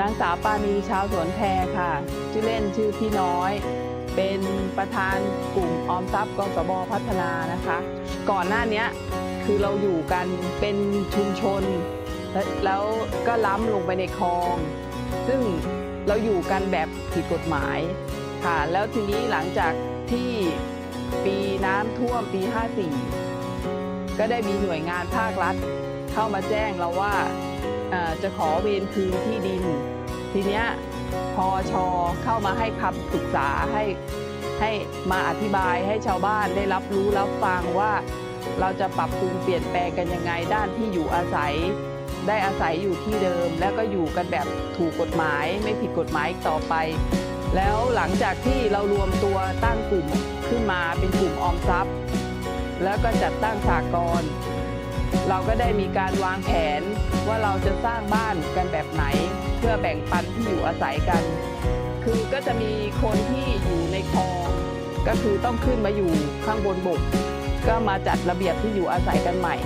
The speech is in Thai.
นางสาวปานีชาวสวนแพรค่ะ ชื่อเล่นชื่อพี่น้อย เป็นประธานกลุ่มออมทรัพย์กสบพัฒนานะคะ ก่อนหน้านี้คือเราอยู่กันเป็นชุมชน แล้วก็ล้ำลงไปในคลอง ซึ่งเราอยู่กันแบบผิดกฎหมายค่ะ แล้วทีนี้หลังจากที่ปีน้ำท่วมปี 54 ก็ได้มีหน่วยงานภาครัฐ เข้ามาแจ้งเราว่า จะขอเวรคืนที่ดิน ทีเนี้ยพอชอเข้ามาให้คำปรึกษาให้ให้มาอธิบายให้ชาวบ้านได้รับรู้รับฟังว่า เราจะปรับปรุงเปลี่ยนแปลงกันยังไงด้านที่อยู่อาศัย ได้อาศัยอยู่ที่เดิม แล้วก็อยู่กันแบบถูกกฎหมายไม่ผิดกฎหมายต่อไป แล้วหลังจากที่เรารวมตัวตั้งกลุ่มขึ้นมาเป็นกลุ่มออมทรัพย์ แล้วก็จัดตั้งสากล เราก็ได้มีการวางแผนว่าเราจะสร้างบ้านกันแบบไหน เพื่อแบ่งปันที่อยู่อาศัยกัน คือก็จะมีคนที่อยู่ในคลอง ก็คือต้องขึ้นมาอยู่ข้างบนบก ก็มาจัดระเบียบที่อยู่อาศัยกันใหม่